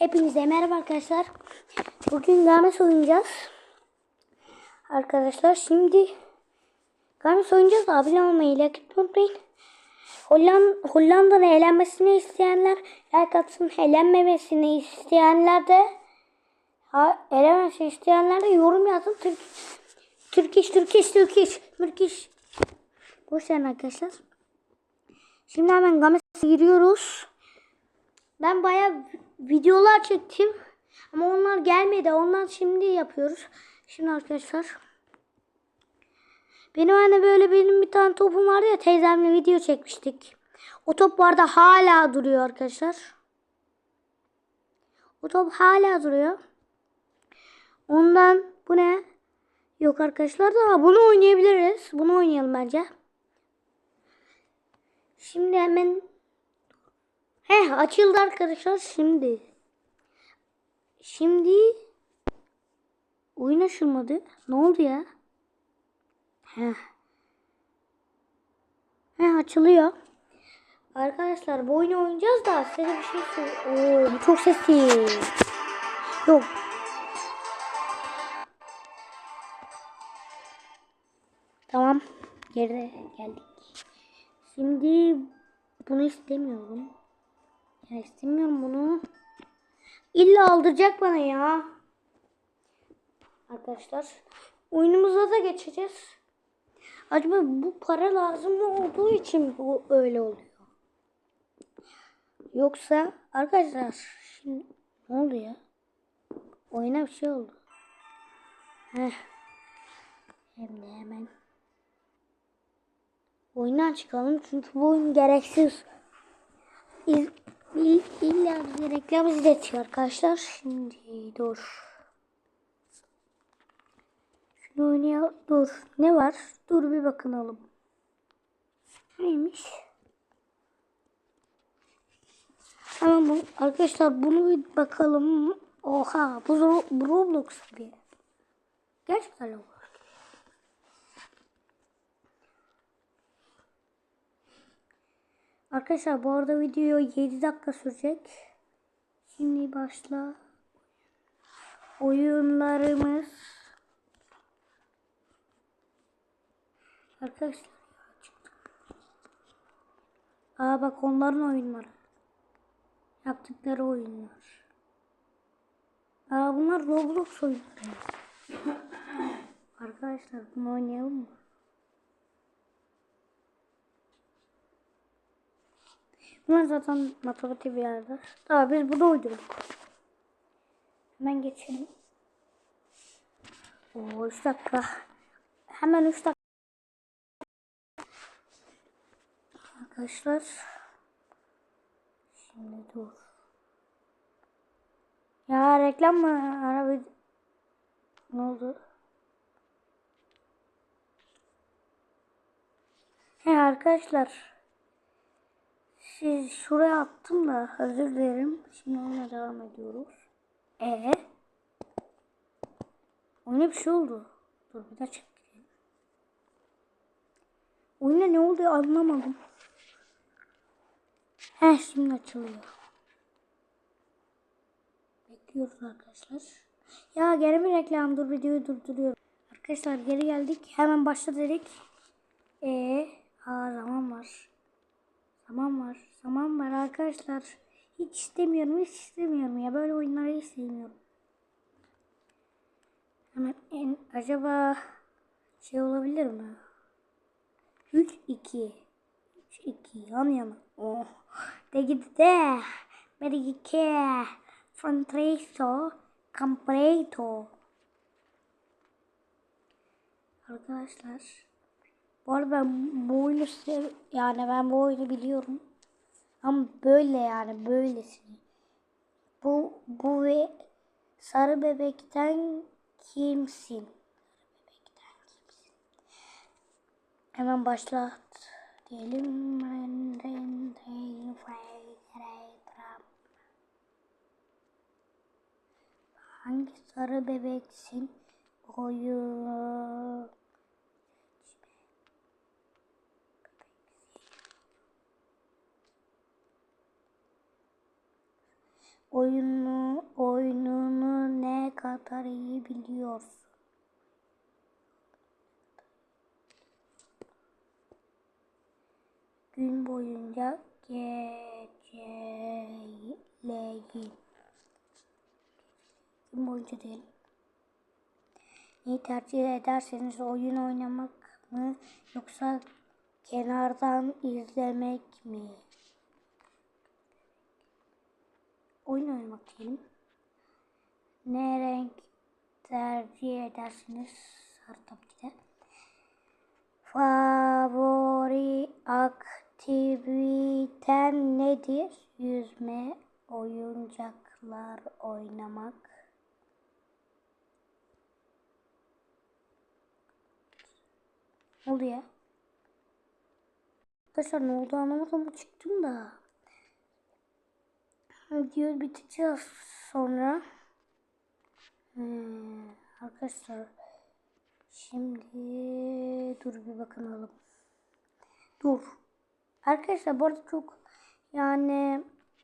Hepinize merhaba arkadaşlar. Bugün Games oynayacağız. Arkadaşlar şimdi Games oynayacağız. Abone olmayı, like unutmayın. Holland, Hollanda'nın eğlenmesini isteyenler like atsın. Eğlenmemesini isteyenler de ha, eğlenmesini isteyenler de yorum yazın. Türk, Türk iş, Türk iş, Türk iş, Türk iş. Boş verin arkadaşlar. Şimdi hemen Games'e giriyoruz. Ben bayağı videolar çektim. Ama onlar gelmedi. Ondan şimdi yapıyoruz. Şimdi arkadaşlar. Benim anne böyle benim bir tane topum vardı ya teyzemle video çekmiştik. O top vardı hala duruyor arkadaşlar. O top hala duruyor. Ondan bu ne? Yok arkadaşlar da bunu oynayabiliriz. Bunu oynayalım bence. Şimdi hemen Heh açıldı arkadaşlar şimdi. Şimdi oyun açılmadı. Ne oldu ya? Heh. Heh açılıyor. Arkadaşlar bu oyunu oynayacağız da size bir şey söyleyeyim. Oo çok sesli. Yok. Tamam. Geride geldik. Şimdi bunu istemiyorum. Ya istemiyorum bunu. İlla aldıracak bana ya. Arkadaşlar oyunumuza da geçeceğiz. Acaba bu para lazım olduğu için bu öyle oluyor. Yoksa arkadaşlar şimdi ne oldu ya? Oyuna bir şey oldu. Heh. Hem de hemen. Oyundan çıkalım çünkü bu oyun gereksiz. İz, illa bize reklam izletiyor arkadaşlar. Şimdi dur. Şunu oynayalım. Dur. Ne var? Dur bir bakınalım. Neymiş? Tamam bu. Arkadaşlar bunu bir bakalım. Oha bu, Ro- bu Roblox gibi. Gerçekten Roblox. Arkadaşlar bu arada video 7 dakika sürecek. Şimdi başla. Oyunlarımız. Arkadaşlar. Aa bak onların oyunları. Yaptıkları oyunlar. Aa bunlar Roblox oyunları. Arkadaşlar bunu oynayalım mı? Bunlar zaten matematik bir yerde. Tamam biz bunu uydurduk. Hemen geçelim. Oo 3 dakika. Hemen 3 dakika. Arkadaşlar. Şimdi dur. Ya reklam mı? Araba... Ne oldu? He arkadaşlar. Siz şuraya attım da özür dilerim. Şimdi ona devam ediyoruz. E Oyuna bir şey oldu. Dur bir daha çekeyim. Oyuna ne oldu anlamadım. He şimdi açılıyor. Bekliyoruz arkadaşlar. Ya geri mi reklam? Dur videoyu durduruyorum. Arkadaşlar geri geldik. Hemen başla dedik. E Aa zaman var. Zaman var. Zaman var arkadaşlar. Hiç istemiyorum. Hiç istemiyorum ya. Böyle oyunları hiç sevmiyorum. Hemen en, acaba şey olabilir mi? 3 2 3 2 yan yana. Oh. De gitti. Bir iki. Fronteso. Compreto. Arkadaşlar. Bu arada ben bu oyunu yani ben bu oyunu biliyorum. Ama böyle yani böylesini. Bu bu ve sarı bebekten kimsin? Bebekten kimsin? Hemen başlat diyelim. Hangi sarı bebeksin? Oyun. Oyunu oyununu ne kadar iyi biliyorsun? Gün boyunca geceleyin. Gün boyunca değil. Neyi tercih ederseniz oyun oynamak mı yoksa kenardan izlemek mi? Oyun oynamak diyelim. Ne renk tercih edersiniz? Sarı tabii ki de. Favori aktiviten nedir? Yüzme, oyuncaklar oynamak. Ne oldu ya? Arkadaşlar ne oldu anlamadım çıktım da. Video biteceğiz sonra. Hmm, arkadaşlar şimdi dur bir bakalım. Dur. Arkadaşlar bu arada çok yani